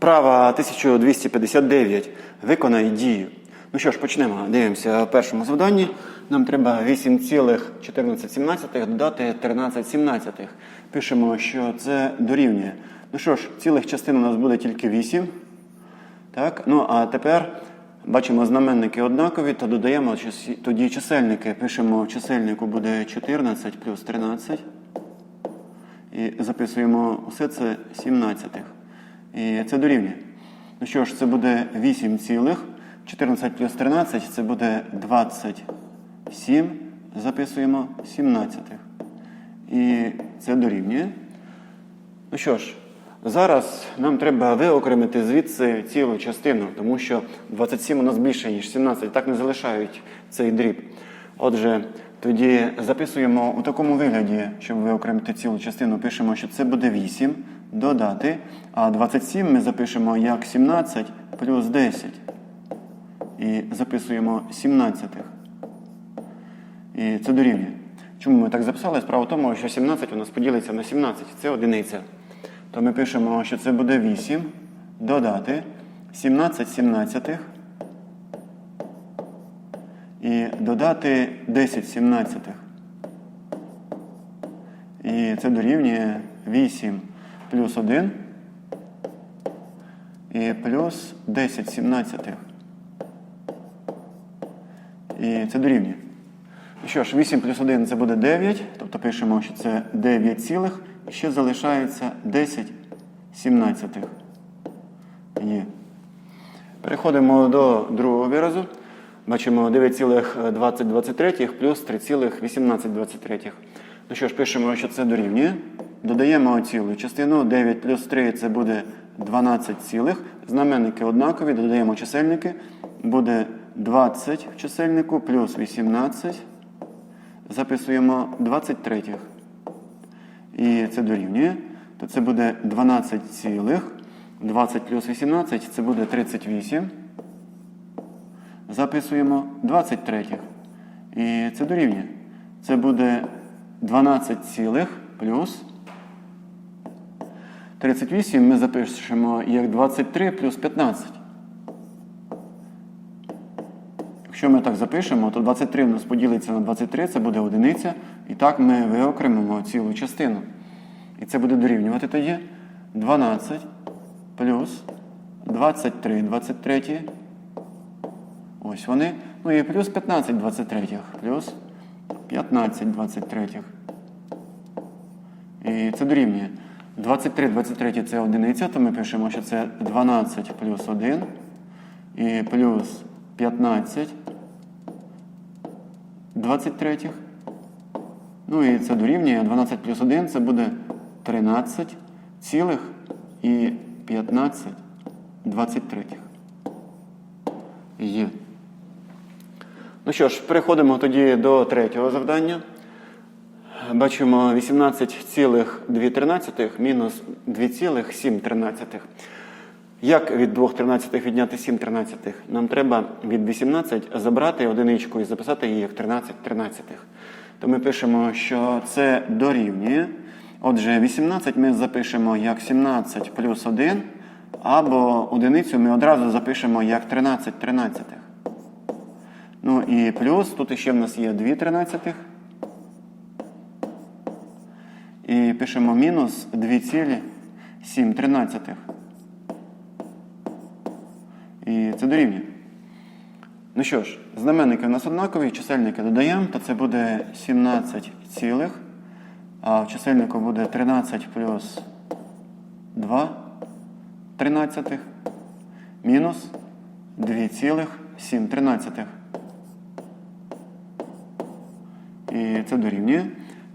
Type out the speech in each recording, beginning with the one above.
Вправа 1259. Виконай дію. Ну що ж, почнемо. Дивимося в першому завданні. Нам треба 8,1417 додати 13,17. Пишемо, що це дорівнює. Ну що ж, цілих частин у нас буде тільки 8. Так? Ну, а тепер бачимо знаменники однакові, то додаємо тоді чисельники. Пишемо в чисельнику буде 14 плюс 13. І записуємо усе це 17. І це дорівнює. Ну що ж, це буде 8 цілих. 14 плюс 13 це буде 27. Записуємо 17. І це дорівнює. Ну що ж, зараз нам треба виокремити звідси цілу частину, тому що 27 у нас більше, ніж 17. Так не залишають цей дріб. Отже, тоді записуємо у такому вигляді, щоб виокремити цілу частину, пишемо, що це буде 8 додати, а 27 ми запишемо як 17 плюс 10. І записуємо 17. І це дорівнює. Чому ми так записали? Справа в тому, що 17 у нас поділиться на 17, це одиниця. То ми пишемо, що це буде 8 додати 17 17 і додати 10 17. І це дорівнює 8 плюс 1 і плюс 10 17. І це дорівнює. Що ж, 8 плюс 1 це буде 9, тобто пишемо, що це 9 цілих, і ще залишається 10 сімнадцятих. Є. Переходимо до другого виразу. Бачимо 9,2023 плюс 3,1823. Ну що ж, пишемо, що це дорівнює. Додаємо цілу частину. 9 плюс 3 це буде 12 цілих. Знаменники однакові, додаємо чисельники. Буде 20 в чисельнику плюс 18. Записуємо 23. І це дорівнює. То це буде 12 цілих. 20 плюс 18 це буде 38. Записуємо 23. І це дорівнює. Це буде 12 цілих плюс 38 ми запишемо як 23 плюс 15. Якщо ми так запишемо, то 23 у нас поділиться на 23, це буде одиниця. І так ми виокремимо цілу частину. І це буде дорівнювати тоді 12 плюс 23 23. Ось вони. Ну і плюс 15 23. Плюс 15 23. І це дорівнює. 23 23 це одиниця, то ми пишемо, що це 12 плюс 1 і плюс 15 23. Ну і це дорівнює 12 плюс 1 це буде 13 цілих і 15 23. Є. Ну що ж, переходимо тоді до третього завдання. Бачимо 18,2 мінус 2,7. Як від 2 тринадцятих відняти 7 тринадцятих? Нам треба від 18 забрати одиничку і записати її як 13 тринадцятих. То ми пишемо, що це дорівнює. Отже, 18 ми запишемо як 17 плюс 1, або одиницю ми одразу запишемо як 13 тринадцятих. Ну і плюс, тут ще в нас є 2 тринадцятих. І пишемо мінус 2,7 тринадцятих. І це дорівнює. Ну що ж, знаменники у нас однакові, чисельники додаємо, то це буде 17 цілих, а в чисельнику буде 13 плюс 2 тринадцятих мінус 2,7 тринадцятих. І це дорівнює.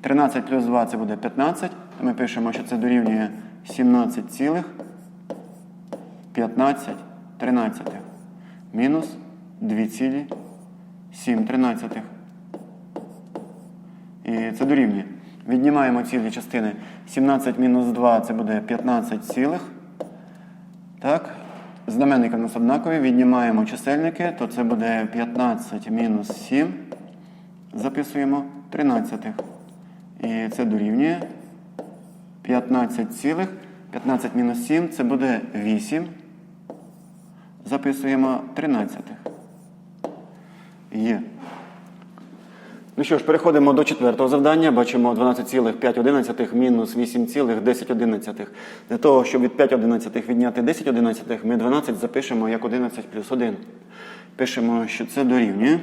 13 плюс 2 це буде 15. Ми пишемо, що це дорівнює 17 цілих 15 тринадцятих. Мінус 2,7 тринадцятих. І це дорівнює. Віднімаємо цілі частини. 17 мінус 2 це буде 15 цілих. Так. Знаменники у нас однакові. Віднімаємо чисельники, то це буде 15 мінус 7. Записуємо 13. І це дорівнює 15 цілих. 15 мінус 7 це буде 8. Записуємо 13. Є. Ну що ж, переходимо до четвертого завдання. Бачимо 12,5 мінус 8,10. Для того, щоб від 5 одинадцятих відняти 10 одинадцятих, ми 12 запишемо як 11 плюс 1. Пишемо, що це дорівнює.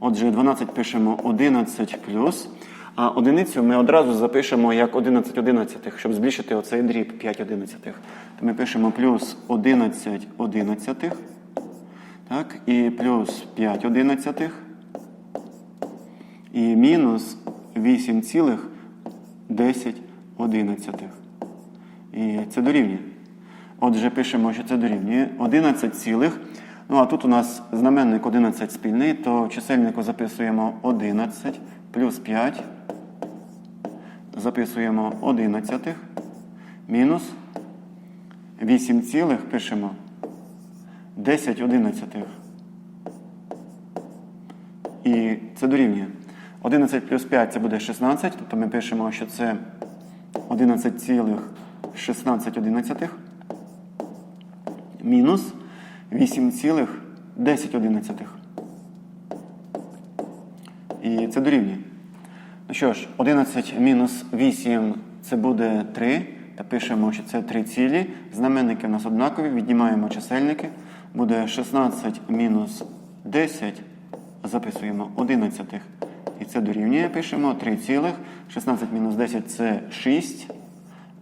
Отже, 12 пишемо 11 плюс. А одиницю ми одразу запишемо як 11 одинадцятих, щоб збільшити оцей дріб 5 одинадцятих. То ми пишемо плюс 11 одинадцятих. Так, і плюс 5 одинадцятих і мінус 8,10. І це дорівнює. Отже, пишемо, що це дорівнює 11, цілих. ну а тут у нас знаменник 11 спільний, то в чисельнику записуємо 11 плюс 5. Записуємо 11 мінус 8, цілих пишемо 10 одинадцятих. І це дорівнює. 11 плюс 5 це буде 16, тобто ми пишемо, що це 11,16 одинадцятих мінус 8,10 одинадцятих. І це дорівнює. Ну що ж, 11 мінус 8 це буде 3. Та пишемо, що це 3 цілі. Знаменники в нас однакові, віднімаємо чисельники. Буде 16 мінус 10, записуємо 11. І це дорівнює, пишемо 3 цілих. 16 мінус 10 це 6.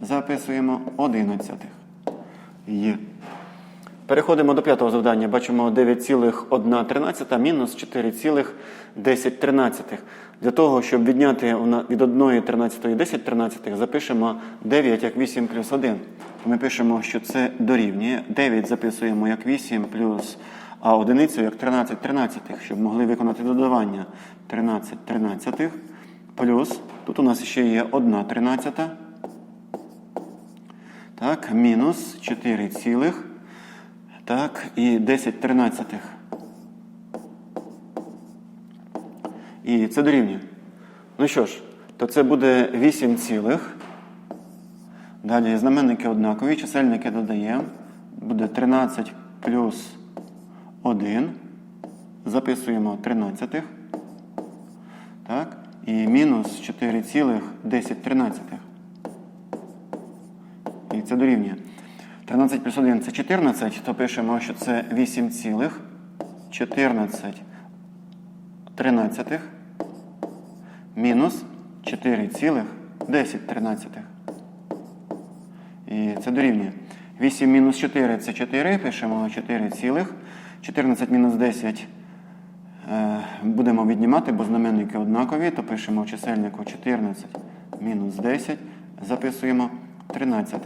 Записуємо 11. Є. Переходимо до п'ятого завдання. Бачимо 9,1 мінус 4,10. Для того, щоб відняти від 1 13 і 10 13, запишемо 9 як 8 плюс 1. Ми пишемо, що це дорівнює. 9 записуємо як 8 плюс а одиницю як 13 13, щоб могли виконати додавання 13 13. Плюс, тут у нас ще є 1 13. Так, мінус 4 цілих. Так, і 10 тринадцятих. І це дорівнює. Ну що ж, то це буде 8 цілих. Далі знаменники однакові, чисельники додаємо. Буде 13 плюс 1. Записуємо 13. Так. І мінус 4,10. І це дорівнює. 13 плюс 1 це 14, то пишемо, що це 8 цілих 14 тринадцятих мінус 4 цілих 10 тринадцятих. І це дорівнює. 8 мінус 4 це 4, пишемо 4 цілих. 14 мінус 10 е, будемо віднімати, бо знаменники однакові, то пишемо в чисельнику 14 мінус 10, записуємо 13.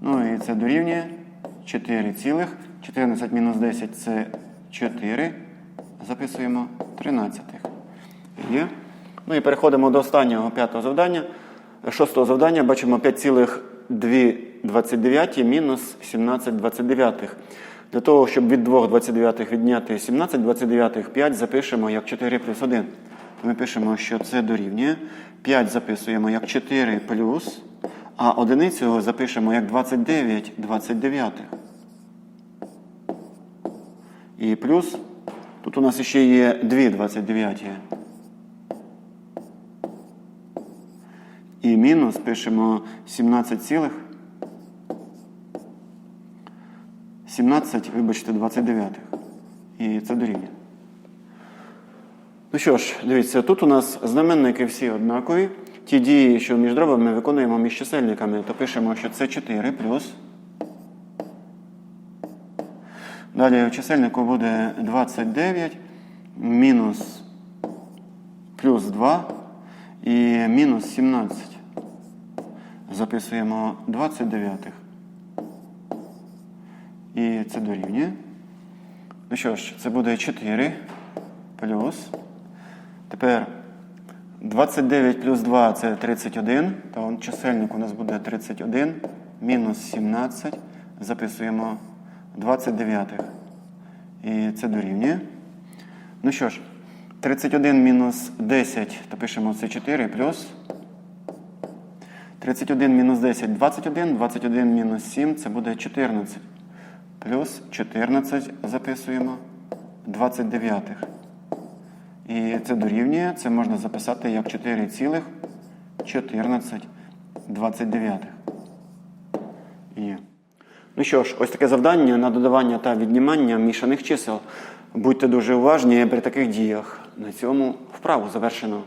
Ну і це дорівнює 4 цілих. 14 мінус 10 це 4. Записуємо 13. Є. Ну і переходимо до останнього п'ятого завдання. Шостого завдання бачимо 5,229 мінус 17,29. Для того, щоб від 2,29 відняти 17,29, 5 запишемо як 4 плюс 1. Ми пишемо, що це дорівнює. 5 записуємо як 4 плюс. А одиницю запишемо як 29 29. І плюс. Тут у нас ще є 2 29. І мінус пишемо 17 цілих. 17, вибачте, 29. І це дорівнює. Ну що ж, дивіться, тут у нас знаменники всі однакові. Ті дії, що між дробами ми виконуємо між чисельниками, то пишемо, що це 4 плюс. Далі в чисельнику буде 29 мінус плюс 2 і мінус 17. Записуємо 29. І це дорівнює. Ну що ж, це буде 4 плюс. Тепер 29 плюс 2 це 31. То чисельник у нас буде 31. Мінус 17. Записуємо 29. І це дорівнює. Ну що ж, 31 мінус 10, то пишемо це 4 плюс. 31 мінус 10 21, 21 мінус 7 це буде 14. Плюс 14 записуємо 29. І це дорівнює, це можна записати як 4,1429. Є. Ну що ж, ось таке завдання на додавання та віднімання мішаних чисел. Будьте дуже уважні при таких діях. На цьому вправу завершено.